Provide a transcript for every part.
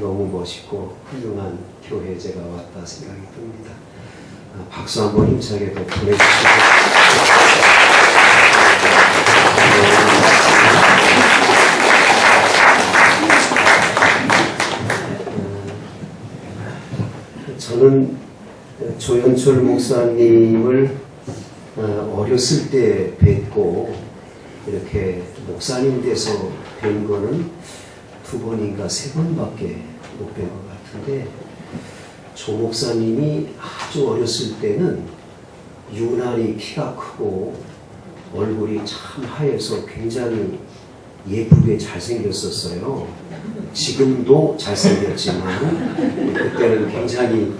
너무 멋있고 훌륭한 교회에 제가 왔다 생각이 듭니다. 아, 박수 한번 힘차게 더 보내주시고. 저는 조현철 목사님을 어, 어렸을 때 뵙고 이렇게 목사님 돼서 뵌 거는 두 번인가 세 번밖에 못뵌것 같은데 조 목사님이 아주 어렸을 때는 유난히 키가 크고 얼굴이 참 하얘서 굉장히 예쁘게 잘생겼었어요. 지금도 잘생겼지만 그때는 굉장히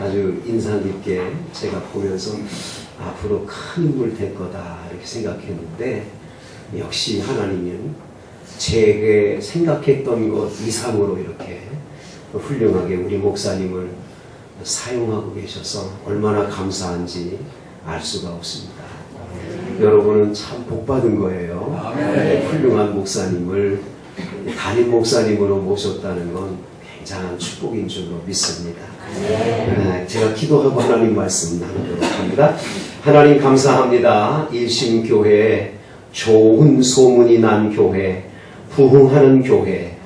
아주 인상 깊게 제가 보면서 앞으로 큰 인물 될 거다 이렇게 생각했는데 역시 하나님은 제게 생각했던 것 이상으로 이렇게 훌륭하게 우리 목사님을 사용하고 계셔서 얼마나 감사한지 알 수가 없습니다. 여러분은 참 복받은 거예요. 네, 훌륭한 목사님을 담임 목사님으로 모셨다는 건 굉장한 축복인 줄로 믿습니다. 네, 제가 기도하고 하나님 말씀 나누도록 합니다. 하나님 감사합니다. 일심교회 좋은 소문이 난 교회, 부흥하는 교회,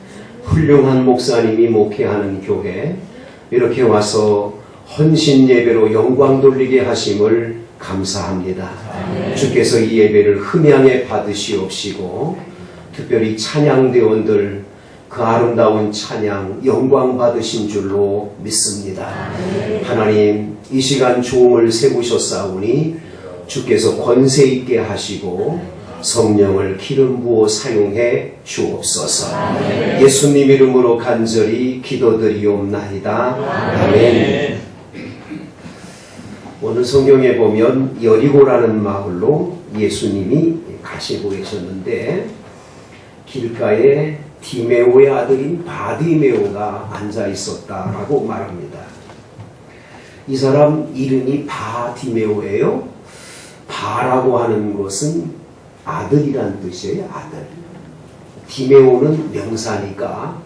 훌륭한 목사님이 목회하는 교회, 이렇게 와서 헌신 예배로 영광 돌리게 하심을 감사합니다. 주께서 이 예배를 흠양에 받으시옵시고, 특별히 찬양대원들 그 아름다운 찬양 영광 받으신 줄로 믿습니다. 하나님 이 시간 조음을 세우셨사오니 주께서 권세 있게 하시고 성령을 기름 부어 사용해 주옵소서. 예수님 이름으로 간절히 기도드리옵나이다. 아멘. 오늘 성경에 보면 여리고라는 마을로 예수님이 가시고 계셨는데 길가에 디메오의 아들인 바디메오가 앉아 있었다라고 말합니다. 이 사람 이름이 바디메오예요. 바라고 하는 것은 아들이란 뜻이에요. 아들. 디메오는 명사니까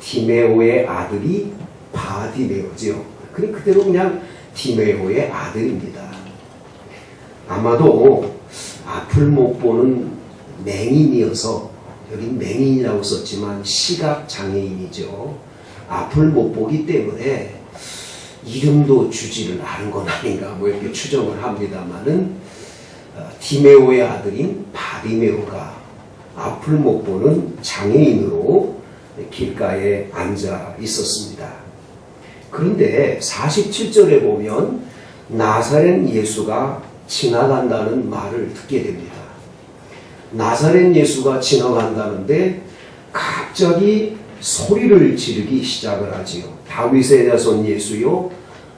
디메오의 아들이 바디메오죠. 그래 그대로 그냥 디메오의 아들입니다. 아마도 앞을 못 보는 맹인이어서 여긴 맹인이라고 썼지만 시각 장애인이죠. 앞을 못 보기 때문에 이름도 주지를 않은 건 아닌가 뭐 이렇게 추정을 합니다만은 어, 디메오의 아들인 바디메오가 앞을 못 보는 장애인으로 길가에 앉아 있었습니다. 그런데 47절에 보면 나사렛 예수가 지나간다는 말을 듣게 됩니다. 나사렛 예수가 지나간다는데 갑자기 소리를 지르기 시작을 하지요. 다윗의 자손 예수요,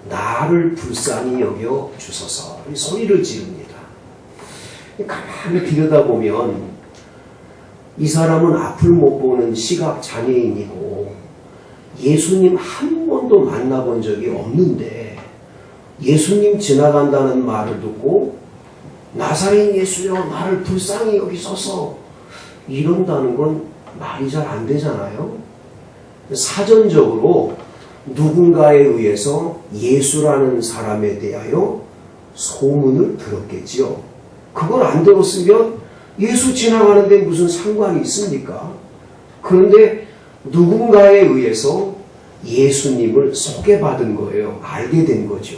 나를 불쌍히 여겨 주소서. 이 소리를 지릅니다. 가만히 들여다보면 이 사람은 앞을 못 보는 시각 장애인이고 예수님 한 번도 만나본 적이 없는데 예수님 지나간다는 말을 듣고 나사렛 예수여 나를 불쌍히 여기소서 이런다는 건 말이 잘 안 되잖아요. 사전적으로 누군가에 의해서 예수라는 사람에 대하여 소문을 들었겠지요. 그걸 안 들었으면 예수 지나가는데 무슨 상관이 있습니까? 그런데 누군가에 의해서 예수님을 소개받은 거예요. 알게 된 거죠.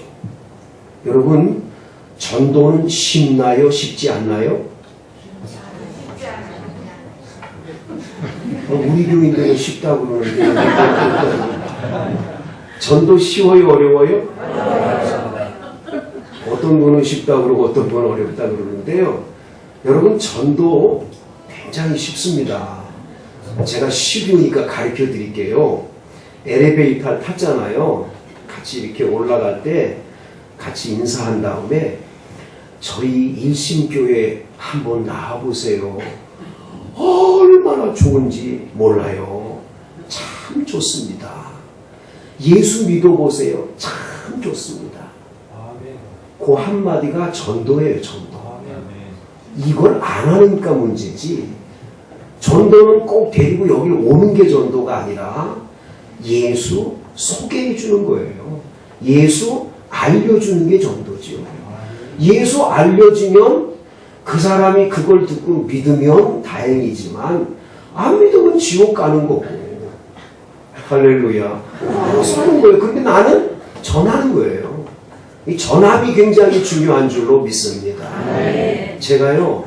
여러분, 전도는 쉽나요? 쉽지 않나요? 어, 우리 교인들은 쉽다고 그러는데 전도 쉬워요? 어려워요? 어떤 분은 쉽다고 그러고 어떤 분은 어렵다고 그러는데요. 여러분 전도 굉장히 쉽습니다. 제가 쉬우니까 가르쳐 드릴게요. 엘리베이터 탔잖아요. 같이 이렇게 올라갈 때 같이 인사한 다음에 저희 일심교회 한번 나와보세요. 얼마나 좋은지 몰라요. 참 좋습니다. 예수 믿어보세요. 참 좋습니다. 그 한마디가 전도예요, 전도. 이걸 안 하니까 문제지. 전도는 꼭 데리고 여기 오는 게 전도가 아니라 예수 소개해 주는 거예요. 예수 알려주는 게 전도지요. 예수 알려주면 그 사람이 그걸 듣고 믿으면 다행이지만 안 믿으면 지옥 가는 거고. 할렐루야. 쓰는 거예요. 근데 나는 전하는 거예요. 이 전함이 굉장히 중요한 줄로 믿습니다. 제가요,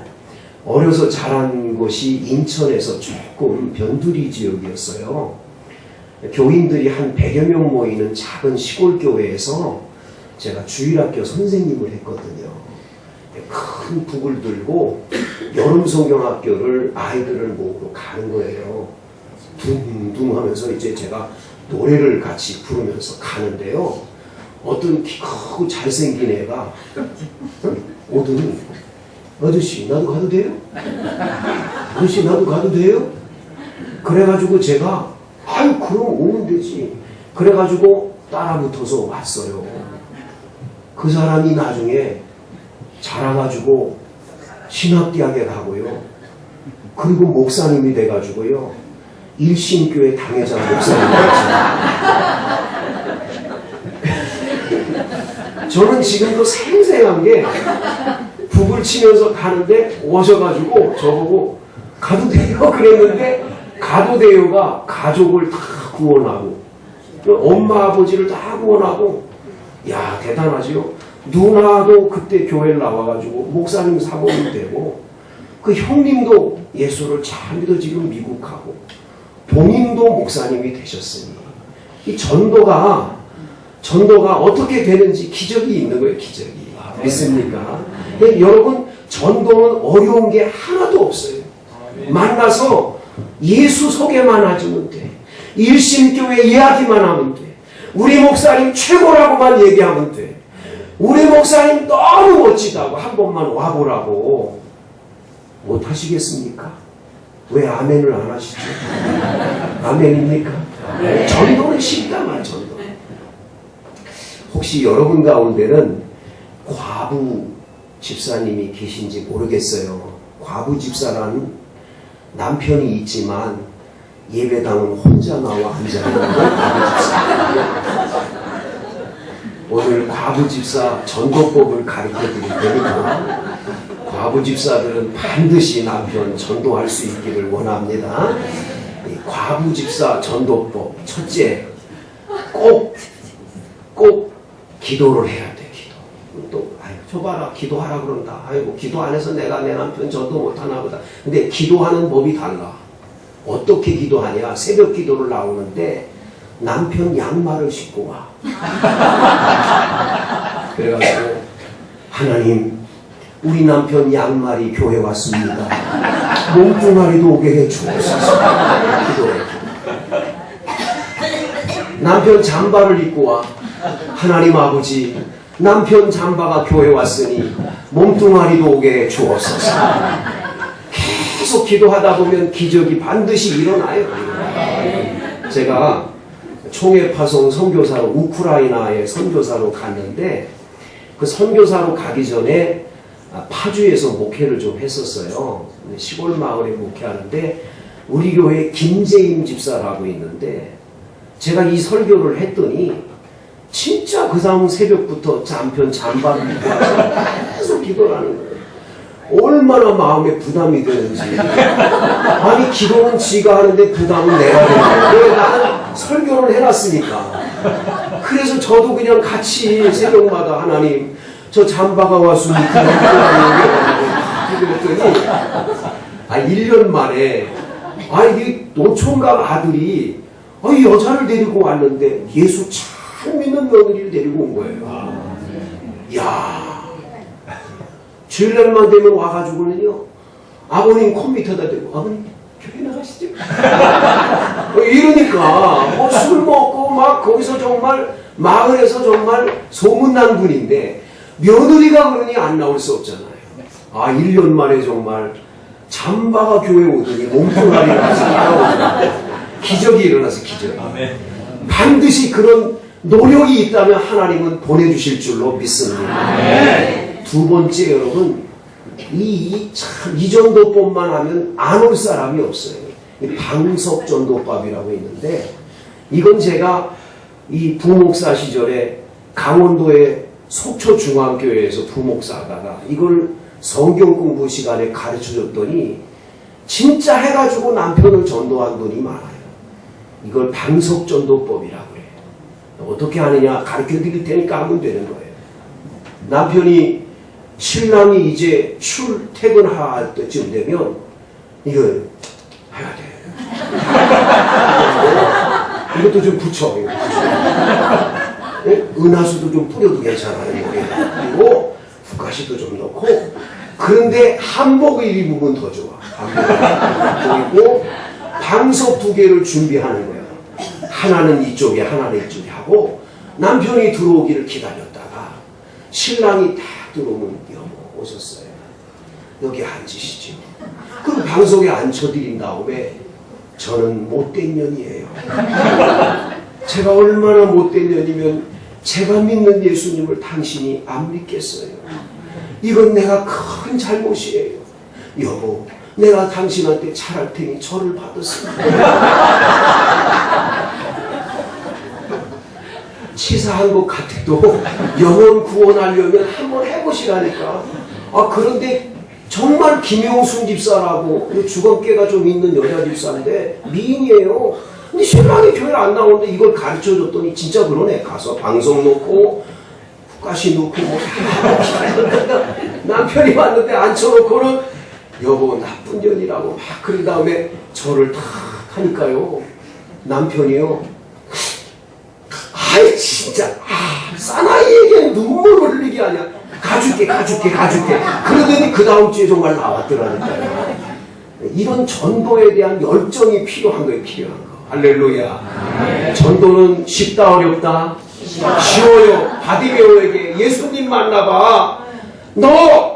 어려서 자란 곳이 인천에서 조금 변두리 지역이었어요. 교인들이 한 100여 명 모이는 작은 시골 교회에서 제가 주일학교 선생님을 했거든요. 큰 북을 들고 여름 성경학교를 아이들을 모으러 가는 거예요. 둥둥 하면서 이제 제가 노래를 같이 부르면서 가는데요. 어떤 키 크고 잘생긴 애가 응? 오더니 아저씨 나도 가도 돼요? 아저씨 나도 가도 돼요? 그래가지고 제가 아유 그럼 오면 되지 그래가지고 따라 붙어서 왔어요 그 사람이 나중에 자라가지고 신학대학에 가고요 그리고 목사님이 돼가지고요 일신교회 당회장 목사님이 됐어요 저는 지금도 생생한 게 북을 치면서 가는데 오셔가지고 저보고 가도 돼요? 그랬는데 가도 돼요가 가족을 다 구원하고 엄마 아버지를 다 구원하고 야 대단하지요? 누나도 그때 교회를 나와가지고 목사님 사모님 되고 그 형님도 예수를 잘 믿어 지금 미국 가고 동임도 목사님이 되셨으니 이 전도가 전도가 어떻게 되는지 기적이 있는 거예요 기적이 믿습니까? 근데 여러분 전도는 어려운 게 하나도 없어요 만나서 예수 소개만 해주면 돼. 일심교회 이야기만 하면 돼. 우리 목사님 최고라고만 얘기하면 돼. 우리 목사님 너무 멋지다고 한 번만 와보라고. 못 하시겠습니까? 왜 아멘을 안 하시죠? 아멘입니까? 전도는 쉽다. 혹시 여러분 가운데는 과부 집사님이 계신지 모르겠어요. 과부 집사라는 남편이 있지만 예배당은 혼자 나와 앉아 있는 과부 집사. 오늘 과부 집사 전도법을 가르쳐 드릴 테니까 과부 집사들은 반드시 남편 전도할 수 있기를 원합니다. 이 과부 집사 전도법 첫째 꼭 꼭 기도를 해야 돼 기도. 또 아유 저 봐라 기도하라 그런다. 아이고 기도 안 해서 내가 내 남편 전도 못하나 보다. 근데 기도하는 법이 달라. 어떻게 기도하냐? 새벽 기도를 나오는데 남편 양말을 신고 와. 그래가지고 하나님 우리 남편 양말이 교회 왔습니다. 몸뚱아리도 오게 해 주옵소서. 기도해. 남편 잠바를 입고 와. 하나님 아버지 남편 잠바가 교회 왔으니 몸뚱아리도 오게 해 주옵소서. 계속 기도하다 보면 기적이 반드시 일어나요. 제가 총회 파송 선교사로 우크라이나에 선교사로 갔는데 그 선교사로 가기 전에 아, 파주에서 목회를 좀 했었어요. 시골 마을에 목회하는데 우리 교회 김재임 집사라고 있는데 제가 이 설교를 했더니 진짜 그 다음 새벽부터 잠바를 입고 계속 기도를 하는 거예요. 얼마나 마음에 부담이 되는지. 아니, 기도는 지가 하는데 부담은 내가 되는 거예요. 왜 나는 설교를 해놨으니까. 그래서 저도 그냥 같이 새벽마다 하나님, 저 잠바가 왔으니까 기도했더니, 아, 1년 만에, 아, 이 노총각 아들이, 아, 이 여자를 데리고 왔는데 예수 참 며느리를 데리고 온 거예요. 야 주일날만 되면 와가지고는요, 아버님 컴퓨터다 대고, 아버님, 교회 나가시죠? 어, 이러니까, 뭐 술 먹고 막 거기서 정말, 마을에서 정말 소문난 분인데, 며느리가 그러니 안 나올 수 없잖아요. 아, 1년 만에 정말, 잠바가 교회 오더니 몸뚱아리가 다시 나오더라고요. 기적이 일어나서 기적. 반드시 그런 노력이 있다면 하나님은 보내주실 줄로 믿습니다. 두 번째 여러분 이 참 이 정도법만 하면 안 올 사람이 없어요. 이 방석 전도법이라고 있는데 이건 제가 이 부목사 시절에 강원도의 속초중앙교회에서 부목사다가 이걸 성경 공부 시간에 가르쳐 줬더니 진짜 해가지고 남편을 전도한 분이 많아요. 이걸 방석 전도법이라고 그래요. 어떻게 하느냐 가르쳐 드릴 테니까 하면 되는 거예요. 남편이 신랑이 이제 출퇴근할 때쯤 되면 이거 해야 돼. 이것도 좀 붙여. 붙여. 예? 은하수도 좀 뿌려도 괜찮아요. 그리고 국가시도 좀 넣고 그런데 한복을 입으면 더 좋아. 한복을 그리고 방석 두 개를 준비하는 거야. 하나는 이쪽에 하나는 이쪽에 하고 남편이 들어오기를 기다렸다가 신랑이 딱 들어오면 여보 오셨어요. 여기 앉으시죠. 그럼 방석에 앉혀드린 다음에 저는 못된 년이에요. 제가 얼마나 못된 년이면 제가 믿는 예수님을 당신이 안 믿겠어요. 이건 내가 큰 잘못이에요. 여보, 내가 당신한테 잘할 테니 저를 받으세요. 치사한 것 같아도 영혼 구원하려면 한번 해보시라니까. 아, 그런데 정말 김용순 집사라고 그 주검깨가 좀 있는 여자 집사인데 미인이에요. 근데 신랑이 교회 안 나오는데 이걸 가르쳐 줬더니 진짜 그러네. 가서 방송 놓고 국가시 놓고 기다렸다가 남편이 왔는데 앉혀놓고는 여보 나쁜 년이라고 막 그런 다음에 저를 탁 하니까요. 남편이요. 아이 진짜. 아, 사나이에게 눈물을 흘리게 하냐 가줄게 가줄게 가줄게. 그러더니 그 다음 주에 정말 나왔더라니까요. 이런 전도에 대한 열정이 필요한 거예요 필요한 거. 할렐루야. 전도는 쉽다 어렵다? 쉬워요. 바디메오에게 예수님 만나봐. 너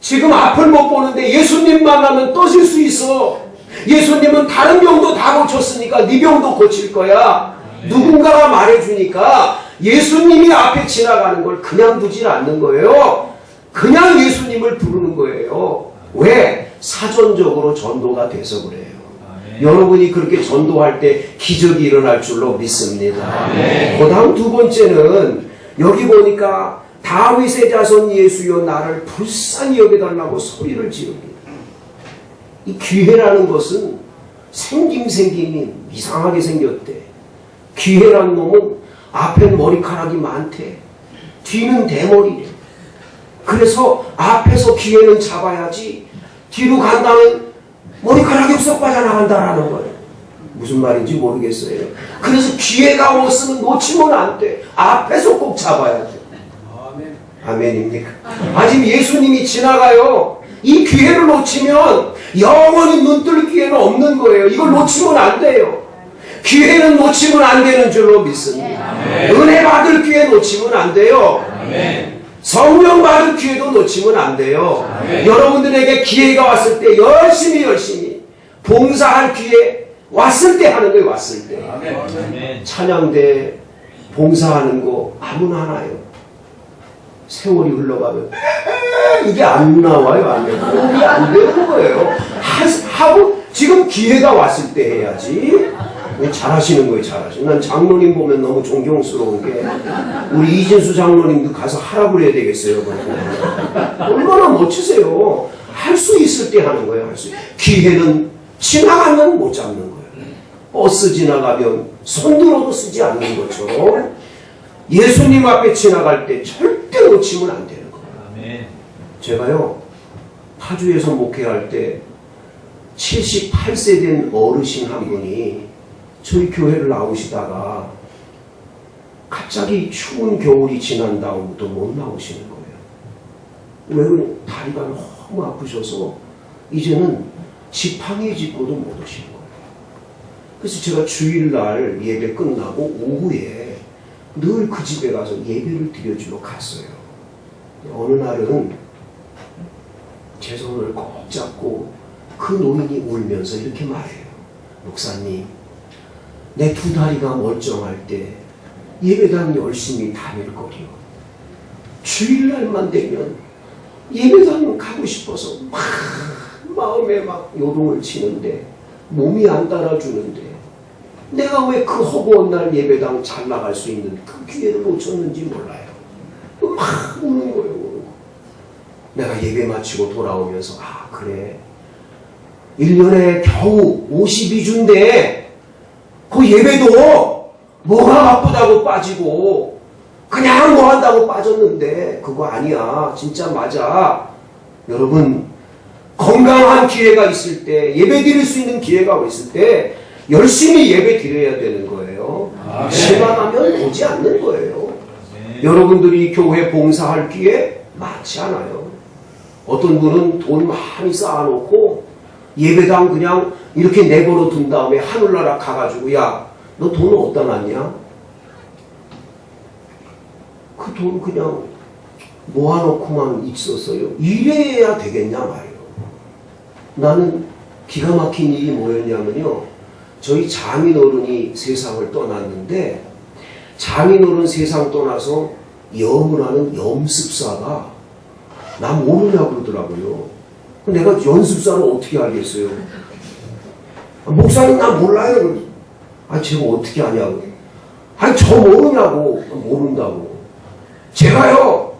지금 앞을 못 보는데 예수님 만나면 떠질 수 있어 예수님은 다른 병도 다 고쳤으니까 네 병도 고칠 거야 누군가가 말해주니까 예수님이 앞에 지나가는 걸 그냥 두질 않는 거예요. 그냥 예수님을 부르는 거예요. 왜? 사전적으로 전도가 돼서 그래요. 여러분이 그렇게 전도할 때 기적이 일어날 줄로 믿습니다. 그 다음 두 번째는 여기 보니까 다윗의 자손 예수여 나를 불쌍히 여겨달라고 소리를 지릅니다. 이 기회라는 것은 생김생김이 이상하게 생겼대. 귀해란 놈은 앞에 머리카락이 많대. 뒤는 대머리래. 그래서 앞에서 기회는 잡아야지 뒤로 간다면 머리카락이 쏙 빠져나간다라는 거예요. 무슨 말인지 모르겠어요. 그래서 기회가 없으면 놓치면 안 돼. 앞에서 꼭 잡아야 돼. 아멘입니까? 아직 예수님이 지나가요. 이 기회를 놓치면 영원히 눈뜰 기회는 없는 거예요. 이걸 놓치면 안 돼요. 기회는 놓치면 안 되는 줄로 믿습니다. 은혜 받을 기회 놓치면 안 돼요. 성령 받을 기회도 놓치면 안 돼요. 여러분들에게 기회가 왔을 때 열심히 열심히 봉사할 기회 왔을 때 하는 거예요. 왔을 때. 찬양대 봉사하는 거 아무나 하나요. 세월이 흘러가면 이게 안 나와요. 안 돼요. 이게 안 되는 거예요. 하- 하고 지금 기회가 왔을 때 해야지. 잘하시는 거예요, 잘하시는. 난 장로님 보면 너무 존경스러운 게 우리 이진수 장로님도 가서 하라고 해야 되겠어요. 얼마나 멋지세요. 할 수 있을 때 하는 거예요, 할 수. 기회는 지나가면 못 잡는 거예요. 버스 지나가면 손들어도 쓰지 않는 것처럼 예수님 앞에 지나갈 때 절대 놓치면 안 되는 거예요. 제가요, 파주에서 목회할 때 78세 된 어르신 한 분이 저희 교회를 나오시다가 갑자기 추운 겨울이 지난 다음부터 못 나오시는 거예요. 왜 그러냐? 다리가 너무 아프셔서 이제는 지팡이 짚고도 못 오시는 거예요. 그래서 제가 주일날 예배 끝나고 오후에 늘 그 집에 가서 예배를 드려주러 갔어요. 어느 날은 제 손을 꼭 잡고 그 노인이 울면서 이렇게 말해요. 목사님, 내 두 다리가 멀쩡할 때 예배당 열심히 다닐 거리요. 주일날만 되면 예배당 가고 싶어서 막 마음에 막 요동을 치는데 몸이 안 따라주는데 내가 왜 그 허구한 날 예배당 잘 나갈 수 있는 그 기회를 놓쳤는지 몰라요. 막 우는 거예요. 내가 예배 마치고 돌아오면서 아 그래 1년에 겨우 52주인데 그 예배도 뭐가 바쁘다고 빠지고 그냥 뭐 한다고 빠졌는데 그거 아니야 진짜 맞아 여러분 건강한 기회가 있을 때 예배 드릴 수 있는 기회가 있을 때 열심히 예배 드려야 되는 거예요 아, 네. 실망하면 오지 않는 거예요 네. 여러분들이 교회 봉사할 기회 많지 않아요. 어떤 분은 돈 많이 쌓아놓고 예배당 그냥 이렇게 내버려 둔 다음에 하늘나라 가가지고 야, 너 돈 어디다 놨냐? 그 돈 그냥 모아놓고만 있었어요. 이래야 되겠냐 말이에요. 나는 기가 막힌 일이 뭐였냐면요. 저희 장인 어른이 세상을 떠났는데 장인 어른 세상 떠나서 염을 하는 염습사가 나 모르냐고 그러더라고요. 내가 연습사를 어떻게 알겠어요? 아, 목사님 나 몰라요. 아 제가 어떻게 아냐고. 아니 저 모르냐고. 모른다고. 제가요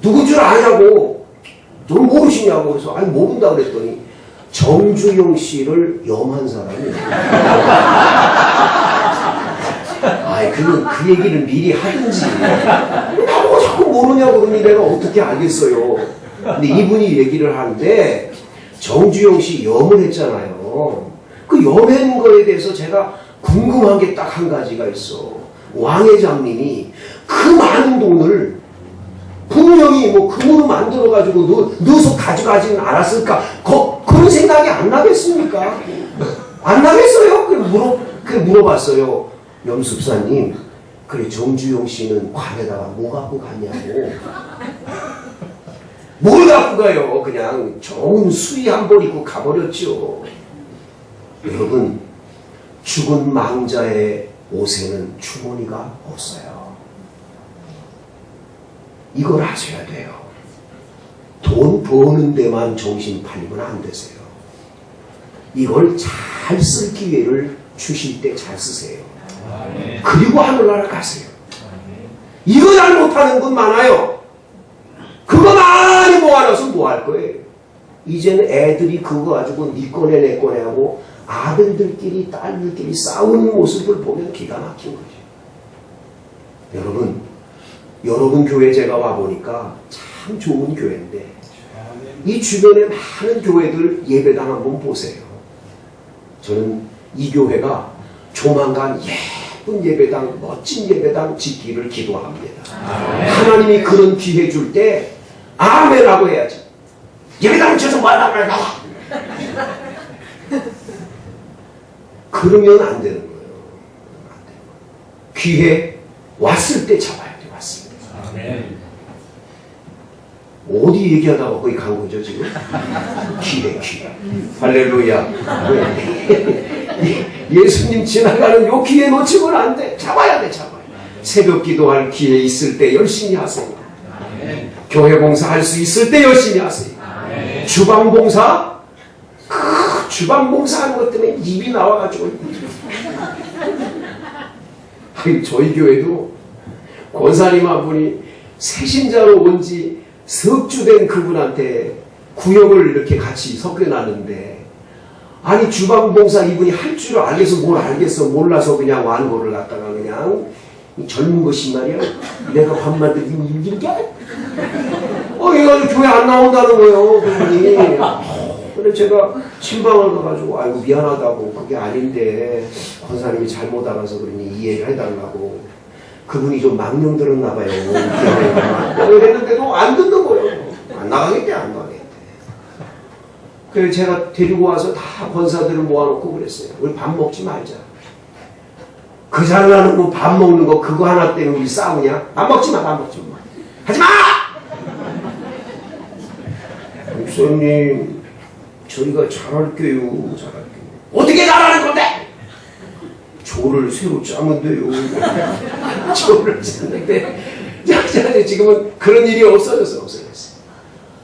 누군 줄 아냐고. 너 모르시냐고. 그래서 아니 모른다 그랬더니 정주영 씨를 염한 사람이 아이, 그, 그 얘기를 미리 하든지. 나보고 자꾸 모르냐고 그러니 내가 어떻게 알겠어요. 근데 이분이 얘기를 하는데, 정주영 씨 염을 했잖아요. 그 염한 거에 대해서 제가 궁금한 게 딱 한 가지가 있어. 왕회장님이 그 많은 돈을 분명히 뭐 금으로 만들어가지고 넣, 넣어서 가져가지는 않았을까? 거, 그런 생각이 안 나겠습니까? 안 나겠어요? 그 물어, 그 물어봤어요. 염습사님, 그래 정주영 씨는 관에다가 뭐 갖고 갔냐고. 뭘 갖고 가요? 그냥 좋은 수의 한 벌 입고 가버렸죠. 여러분, 죽은 망자의 옷에는 주머니가 없어요. 이걸 아셔야 돼요. 돈 버는 데만 정신 팔리면 안 되세요. 이걸 잘 쓸 기회를 주실 때 잘 쓰세요. 그리고 하늘나라 가세요. 이거 잘 못하는 분 많아요. 그거 많이 모아놔서 뭐 할 거예요? 이제는 애들이 그거 가지고 니 꺼내 내 꺼내 하고 아들들끼리 딸들끼리 싸우는 모습을 보면 기가 막힌 거죠. 여러분, 여러분 교회 제가 와보니까 참 좋은 교회인데 이 주변에 많은 교회들 예배당 한번 보세요. 저는 이 교회가 조만간 예쁜 예배당, 멋진 예배당 짓기를 기도합니다. 하나님이 그런 기회 줄 때 아멘하고 해야지. 예배당 쳐서 말라 말라. 그러면 안 되는 거예요. 안 돼요. 기회 왔을 때 잡아야 돼. 왔을 때. 아멘. 어디 얘기하다가 거기 간 거죠 지금? 기회 기회 할렐루야. 예- 예수님 지나가는 요 기회 놓치면 안 돼. 잡아야 돼 잡아야 돼. 새벽 기도할 기회 있을 때 열심히 하세요. 아멘. 교회 봉사 할 수 있을 때 열심히 하세요. 아멘. 주방 봉사? 그 주방 봉사하는 것 때문에 입이 나와가지고. 아니 저희 교회도 권사님 한 분이 새신자로 온지 석주된 그분한테 구역을 이렇게 같이 섞여놨는데 아니 주방 봉사 이분이 할줄 알겠어 뭘 알겠어? 몰라서 그냥 완고를 갖다가 그냥 이 젊은 것이 말이야. 내가 밥 만들기 이렇게 어 얘가 교회 안 나온다는 거예요 그분이. 근데 제가 신방을 가가지고 아이고 미안하다고 그게 아닌데 권사님이 잘못 알아서 그러니 이해를 해달라고 그분이 좀 망령 들었나 봐요. 그랬는데도 안 듣는 거예요. 안 나가겠대 안 나가겠대. 그래서 제가 데리고 와서 다 권사들을 모아놓고 그랬어요. 우리 밥 먹지 말자. 그 잘나는 거 밥 먹는 거 그거 하나 때문에 우리 싸우냐? 밥 먹지 마밥 먹지 마. 하지 마! 목사님 저희가 잘할게요 잘할게요. 어떻게 건데 조를 새로 짜면 돼요 조를 자, 지금은 그런 일이 없어졌어요 없어졌어요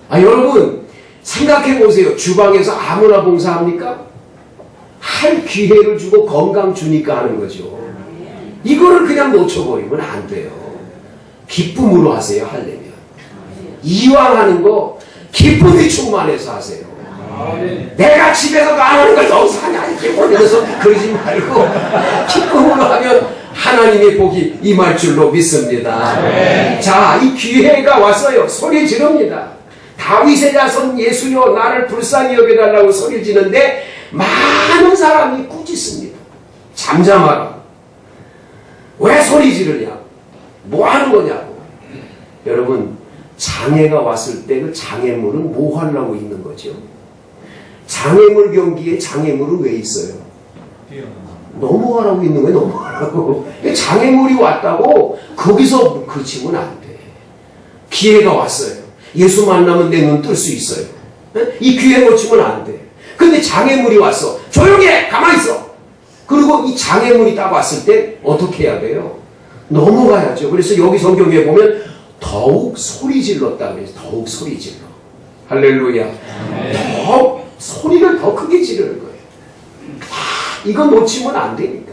아 여러분 생각해 보세요 주방에서 아무나 봉사합니까? 살 기회를 주고 건강 주니까 하는 거죠. 이거를 그냥 놓쳐버리면 안 돼요. 기쁨으로 하세요, 하려면. 이왕 하는 거 기쁨이 충만해서 하세요. 내가 집에서도 안 하는 걸 너서 하냐 이렇게 보내서 그러지 말고 기쁨으로 하면 하나님의 복이 임할 줄로 믿습니다. 자, 이 기회가 왔어요. 소리 지릅니다. 다윗의 자손 예수여 나를 불쌍히 여겨달라고 소리 지는데 많은 사람이 꾸짖습니다. 잠잠하라. 왜 소리 지르냐? 뭐 하는 거냐고. 여러분, 장애가 왔을 때 그 장애물은 뭐 하려고 있는 거죠? 장애물 경기에 장애물은 왜 있어요? 넘어가라고 있는 거예요, 넘어가라고. 장애물이 왔다고 거기서 그치면 안 돼. 기회가 왔어요. 예수 만나면 내 눈 뜰 수 있어요. 예? 이 기회 놓치면 안 돼. 근데 장애물이 왔어. 조용히 해! 가만히 있어! 그리고 이 장애물이 딱 왔을 때 어떻게 해야 돼요? 넘어가야죠. 그래서 여기 성경에 보면 더욱 소리 질렀다 그래서 더욱 소리 질러. 할렐루야. 더 소리를 더 크게 지르는 거예요. 아, 이건 놓치면 안 되니까.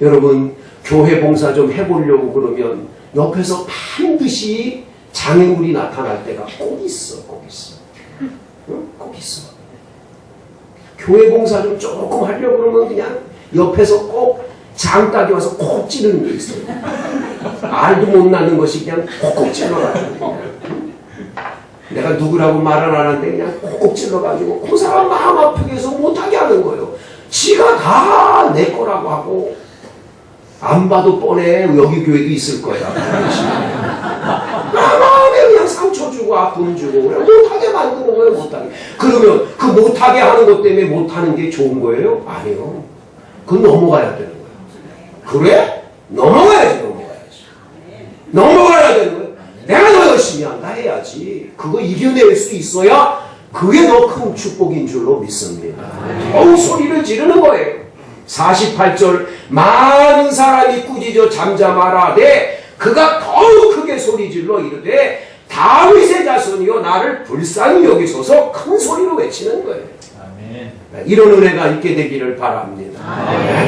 여러분 교회 봉사 좀 해보려고 그러면 옆에서 반드시 장애물이 나타날 때가 꼭 있어, 꼭 있어, 응? 꼭 있어. 교회 봉사 좀 조금 하려고 그러면 그냥 옆에서 꼭 장딱이 와서 콕 찌르는 게 있어요. 알도 못 나는 것이 그냥 콕콕 찔러가지고. 내가 누구라고 안 하는데 그냥 콕콕 찔러가지고 그 사람 마음 아프게 해서 못하게 하는 거예요. 지가 다 내 거라고 하고 안 봐도 뻔해 여기 교회도 있을 거야. 나 마음에 그냥 상처 주고 아픔 주고 그냥 못하게 만드는 거예요 못하게. 그러면 그 못하게 하는 것 때문에 못하는 게 좋은 거예요? 아니요. 그건 넘어가야 되는 거예요. 그래? 넘어가야지 넘어가야지. 넘어가야 되는 거예요. 내가 더 열심히 한다 해야지. 그거 이겨낼 수 있어야 그게 더 큰 축복인 줄로 믿습니다. 어우 소리를 지르는 거예요. 48절 많은 사람이 꾸짖어 잠잠하라되 그가 더욱 크게 소리질러 이르되 다윗의 자손이여 나를 불쌍히 여기소서 큰 소리로 외치는 거예요. 아멘. 이런 은혜가 있게 되기를 바랍니다.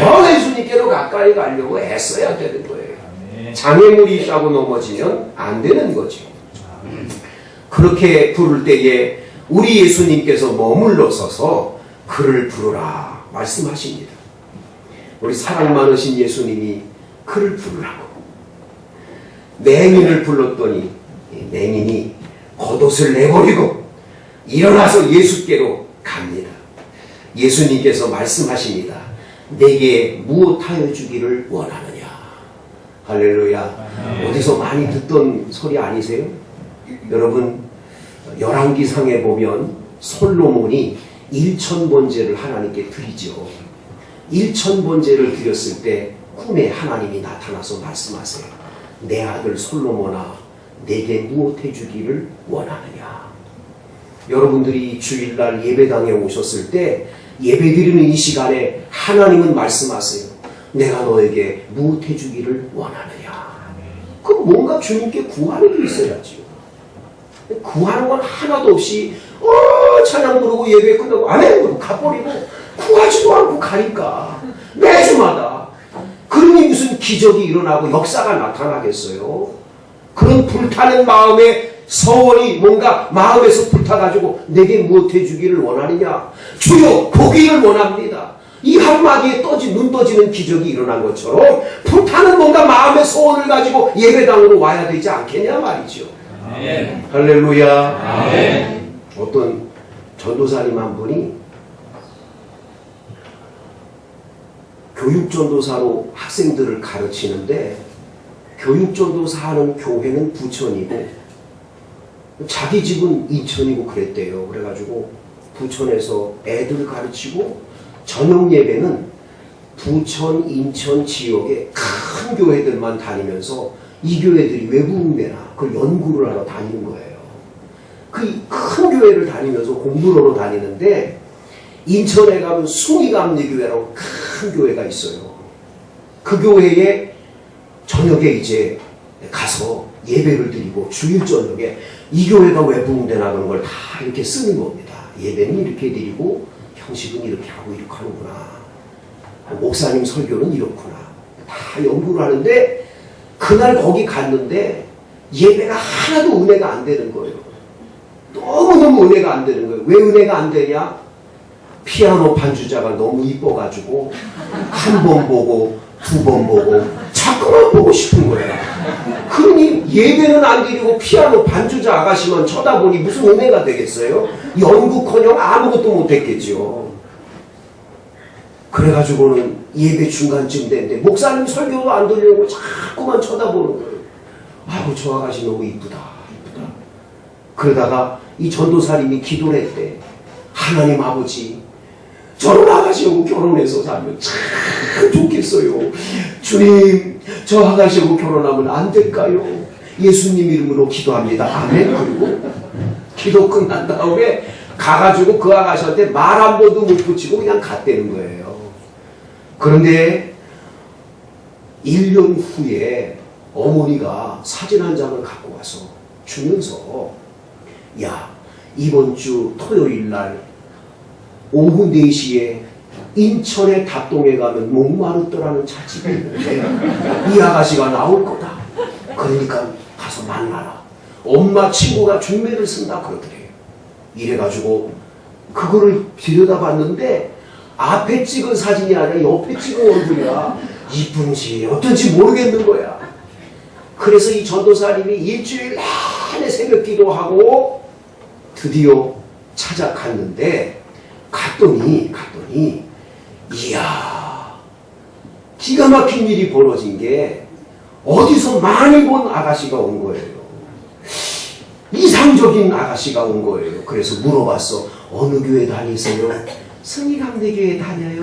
더 예수님께로 가까이 가려고 애써야 되는 거예요. 장애물이 있다고 넘어지면 안 되는 거죠. 그렇게 부를 때에 우리 예수님께서 머물러 서서 그를 부르라 말씀하십니다. 우리 사랑 많으신 예수님이 그를 부르라고. 맹인을 불렀더니 이 맹인이 겉옷을 내버리고 일어나서 예수께로 갑니다. 예수님께서 말씀하십니다. 내게 무엇하여 주기를 원하느냐. 할렐루야. 어디서 많이 듣던 소리 아니세요? 여러분, 열왕기상에 보면 솔로몬이 일천 번제를 하나님께 드리죠. 일천 번제를 드렸을 때 꿈에 하나님이 나타나서 말씀하세요. 내 아들 솔로몬아, 내게 무엇해 주기를 원하느냐. 여러분들이 주일날 예배당에 오셨을 때 예배 드리는 이 시간에 하나님은 말씀하세요. 내가 너에게 무엇해 주기를 원하느냐. 그럼 뭔가 주님께 구하는 게 있어야지요. 구하는 건 하나도 없이 어 찬양 부르고 예배 끝나고 아멘 그러고 가버리고 구하지도 않고 가니까 매주마다 그러니 무슨 기적이 일어나고 역사가 나타나겠어요. 그런 불타는 마음에 서원이 뭔가 마음에서 불타가지고 내게 무엇해 주기를 원하느냐 주여 보기를 원합니다. 이 한마디에 떠지 눈 떠지는 기적이 일어난 것처럼 불타는 뭔가 마음의 소원을 가지고 예배당으로 와야 되지 않겠냐 말이죠. 아멘. 할렐루야. 아멘. 어떤 전도사님 한 분이 교육전도사로 학생들을 가르치는데 교육전도사 하는 교회는 부천이고 자기 집은 인천이고 그랬대요. 그래가지고 부천에서 애들 가르치고 저녁 예배는 부천, 인천 지역의 큰 교회들만 다니면서 이 교회들이 외부 응대나 그걸 연구를 하러 다니는 거예요. 그 큰 교회를 다니면서 공부를 하러 다니는데 인천에 가면 숭이감리교회라고 큰 교회가 있어요. 그 교회에 저녁에 이제 가서 예배를 드리고 주일 저녁에 이 교회가 외부 응대나 그런 걸 다 이렇게 쓰는 겁니다. 예배는 이렇게 드리고 형식은 이렇게 하고 이렇게 하는구나. 목사님 설교는 이렇구나. 다 연구를 하는데 그날 거기 갔는데 예배가 하나도 은혜가 안 되는 거예요. 너무너무 은혜가 안 되는 거예요. 왜 은혜가 안 되냐? 피아노 반주자가 너무 이뻐가지고 한 번 보고 두 번 보고 자꾸만 보고 싶은 거야. 그러니 예배는 안 드리고 피아노 반주자 아가씨만 쳐다보니 무슨 은혜가 되겠어요? 연구커녕 아무것도 못했겠죠. 그래가지고는 예배 중간쯤 됐는데 목사님 설교도 안 들려고 자꾸만 쳐다보는 거예요. 아우 저 아가씨 너무 이쁘다 이쁘다. 그러다가 이 전도사님이 기도를 했대. 하나님 아버지 저런 아가씨하고 결혼해서 살면 참 좋겠어요. 주님 저 아가씨하고 결혼하면 안 될까요? 예수님 이름으로 기도합니다. 아멘. 그리고 기도 끝난 다음에 가가지고 그 아가씨한테 말 한 번도 못 붙이고 그냥 갔다는 거예요. 그런데 1년 후에 어머니가 사진 한 장을 갖고 와서 주면서 야 이번 주 토요일 날 오후 4시에 인천의 답동에 가면 목마르더라는 찻집이 있는데 이 아가씨가 나올 거다. 그러니까 가서 만나라. 엄마 친구가 중매를 쓴다 그러더래요. 이래가지고 그거를 들여다봤는데 앞에 찍은 사진이 아니라 옆에 찍은 얼굴이야. 이쁜지 어떤지 모르겠는 거야. 그래서 이 전도사님이 일주일 내내 새벽 기도하고 드디어 찾아갔는데 갔더니 갔더니 이야 기가 막힌 일이 벌어진 게 어디서 많이 본 아가씨가 온 거예요. 이상적인 아가씨가 온 거예요. 그래서 물어봤어. 어느 교회 다니세요? 승희감대교회 다녀요.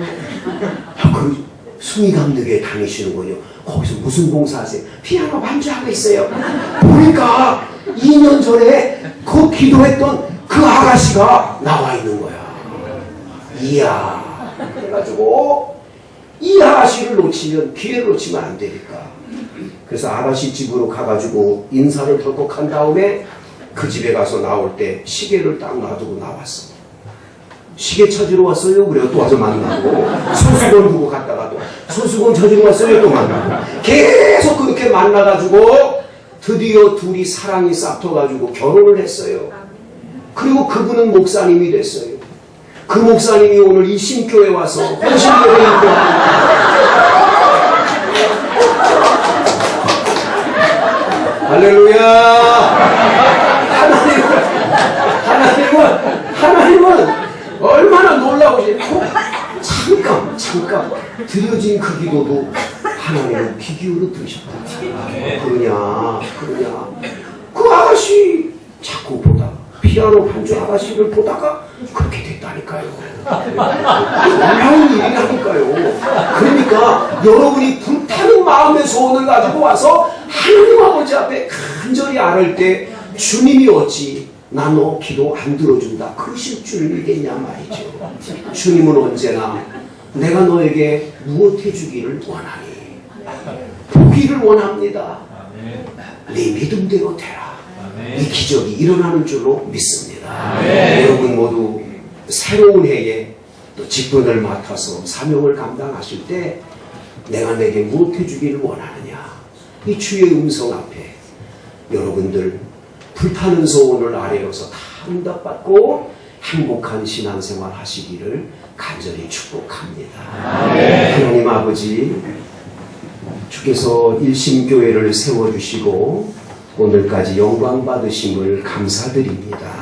아, 그 승희감대교회 다니시는군요. 거기서 무슨 봉사하세요? 피아노 반주하고 있어요. 보니까 2년 전에 그 기도했던 그 아가씨가 나와 있는 거야. 이야. 그래가지고 이 아가씨를 놓치면 기회를 놓치면 안 되니까. 그래서 아가씨 집으로 가가지고 인사를 덜컥 한 다음에 그 집에 가서 나올 때 시계를 딱 놔두고 나왔어. 시계 찾으러 왔어요. 그래요. 또 와서 만나고. 손수건 두고 갔다가 또 손수건 찾으러 왔어요. 또 만나고. 계속 그렇게 만나가지고 드디어 둘이 사랑이 싹터가지고 결혼을 했어요. 그리고 그분은 목사님이 됐어요. 그 목사님이 오늘 이 신교에 와서 헌신교회 입고 할렐루야! 하나님은, 하나님은, 하나님은 얼마나 놀라우시 잠깐, 잠깐, 드려진 그 기도도 하나님은 귀 기울여 들으셨다. 그러냐, 그러냐. 그 아가씨 자꾸 보다가, 피아노 반주 아가씨를 보다가 그렇게 됐다니까요. 놀라운 일이라니까요. 그러니까 여러분이 불타는 마음의 소원을 가지고 와서 하나님 아버지 앞에 간절히 아를 때 주님이 어찌 나너 기도 안 들어준다 그러실 줄이겠냐 말이죠. 주님은 언제나 내가 너에게 무엇 해주기를 원하니 보기를 원합니다. 네 믿음대로 되라. 이. 기적이 일어나는 줄로 믿습니다. 여러분 모두 새로운 해에 또 직분을 맡아서 사명을 감당하실 때 내가 내게 무엇 해 주기를 원하느냐 이 주의 음성 앞에 여러분들 불타는 소원을 아뢰어서 다 응답받고 행복한 신앙생활 하시기를 간절히 축복합니다. 하나님 아버지 주께서 일심교회를 세워주시고 오늘까지 영광 받으심을 감사드립니다.